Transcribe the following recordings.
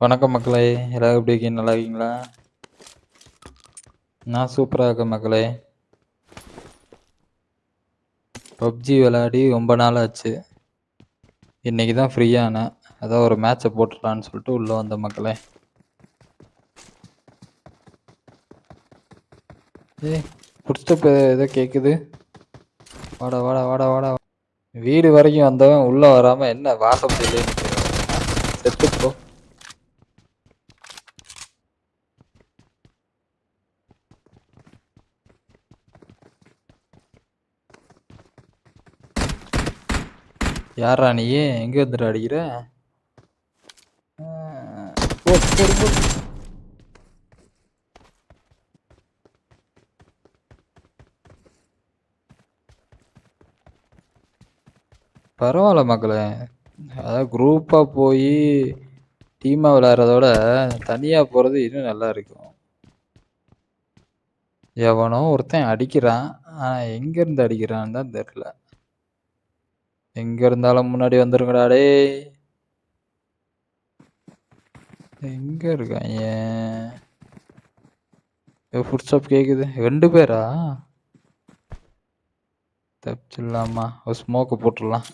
வணக்கம் மக்களே எல்லாரும் எப்படி இருக்கீங்க? நல்லா இருக்கீங்களா? நான் சூப்பராக இருக்கேன் மக்களே. பப்ஜி விளையாடி ரொம்ப நாள் ஆச்சு. இன்னைக்கு தான் ஃப்ரீயானேன் அதான் ஒரு மேட்சை போட்டுடலான்னு சொல்லிட்டு உள்ளே வந்த மக்களே. ஏய் ஃபுட்ஸ்டெப் ஏதோ கேட்குது வாடா வாடா வாடா வாடா. வீடு வரைக்கும் வந்தவன் உள்ளே வராமல் என்ன வாசப்படியிலே செத்துப்போ யாரா நீ? எங்க வந்துட்டு அடிக்கிற? பரவாயில்ல மக்களே. அதாவது குரூப்பாக போய் டீமாக விளையாடுறதோட விட தனியாக போகிறது இன்னும் நல்லா இருக்கும். எவனோ ஒருத்தன் அடிக்கிறான். ஆனால் எங்கேருந்து அடிக்கிறான்னு தான் தெரில எங்கே இருந்தாலும் முன்னாடி வந்துருங்கடா டேய். எங்கே ஏன் ஃபுட் ஸ்டாப் கேட்குது ரெண்டு பேரா? தப்பிச்சிடலாமா? ஒரு ஸ்மோக்கு போட்டுடலாம்.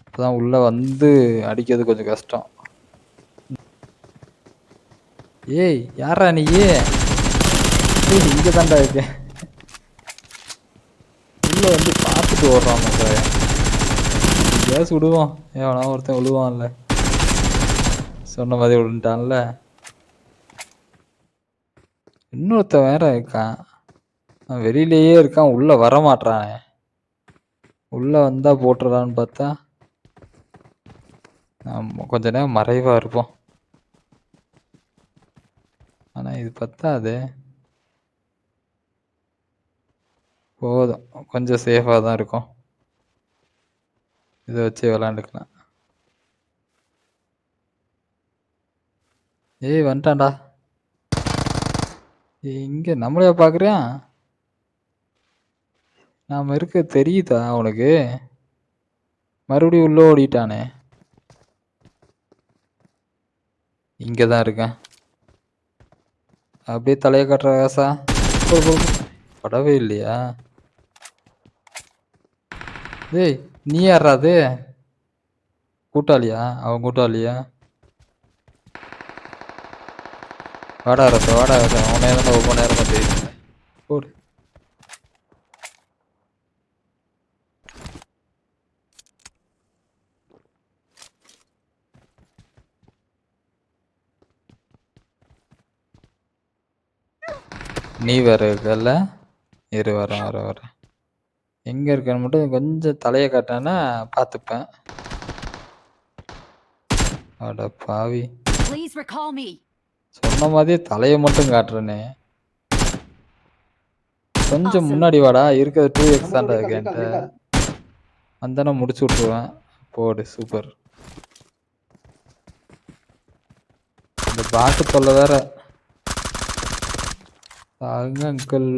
அப்பதான் உள்ளே வந்து அடிக்கிறது கொஞ்சம் கஷ்டம். ஏய் யாரா நீ? ஏய் இங்கே தாண்டா இருக்கேன் உள்ள வந்து பார்த்துட்டு ஓடுறான் மக்களே கேஸ் விடுவோம் ஏவனா ஒருத்தன் விழுவான்ல. சொன்ன மாதிரி விழுந்துட்டான்ல. இன்னொருத்தன் வேற இருக்கான். வெளியிலேயே இருக்கான். உள்ள வர மாட்றானே உள்ள வந்தா போட்டுறான்னு பார்த்தா கொஞ்ச நேரம் மறைவா இருப்போம். ஆனா இது பத்தாது. போதும். கொஞ்சம் சேஃபாக தான் இருக்கும். இதை வச்சு விளாண்டுக்கலாம் ஏய் வந்துட்டான்டா. இங்கே இங்க நம்மளையா பார்க்குறியா நாம் இருக்க தெரியுதா உனக்கு? மறுபடியும் உள்ளே ஓடிட்டானே. இங்கே தான் இருக்கேன். அப்படியே தலையை கட்டுற காசா படவே இல்லையா? டேய் நீ யாரா அது? கூட்டாளியா? அவன் கூட்டாளியா? வாடா ரச வாடா ரச அவனே தான் ஒவ்வொரு நேரமா தெரியுது போடு. நீ வேற இருக்கல்ல இரு வரேன் வர வரேன். எங்க இருக்கன்னு மட்டும் கொஞ்சம் தலையை காட்டானா பார்த்துப்பேன் அட பாவி. Please recall me. சொன்ன மாதிரியே தலையை மட்டும் காட்டுறனே. கொஞ்சம். முன்னாடி வாடா இருக்கிறது டூ எக்ஸ் தான்டா இருக்கு என்கிட்ட வந்தனா முடிச்சு விட்ருவேன் போடு சூப்பர் இந்த பாட்டு தொல்லை வேற. அங்க அங்கிள்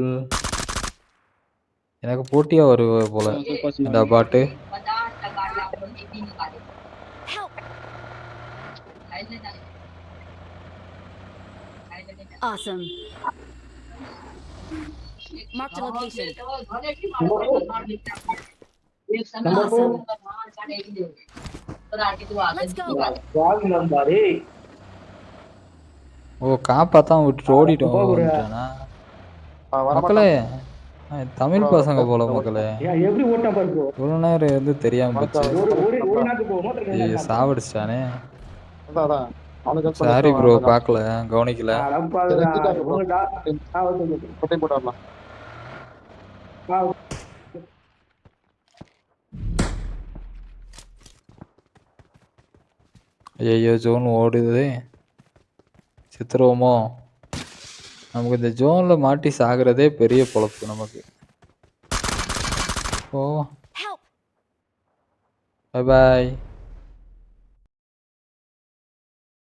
எனக்கு போட்டியா வருவ போல இந்த பாட்டு Help! Awesome. Marked a location. Awesome. Let's go. ஓ காப்பாத்தான் விட்டு ஓடிட்டோம் மக்களே தமிழ் பசங்க போல மக்களே. எப்படி ஓட்டா பாரு bro. இவ்வளவு நேரம் இருந்து தெரியாம போச்சு. பண்ணி சாரி ப்ரோ பார்க்கல கவனிக்கல. ஐயோ ஜோன் ஓடுது. சித்திரமோ நமக்கு இந்த ஜோன்ல மாட்டி சாகுறதே பெரிய பொழப்பு நமக்கு. ஓ Help! Bye bye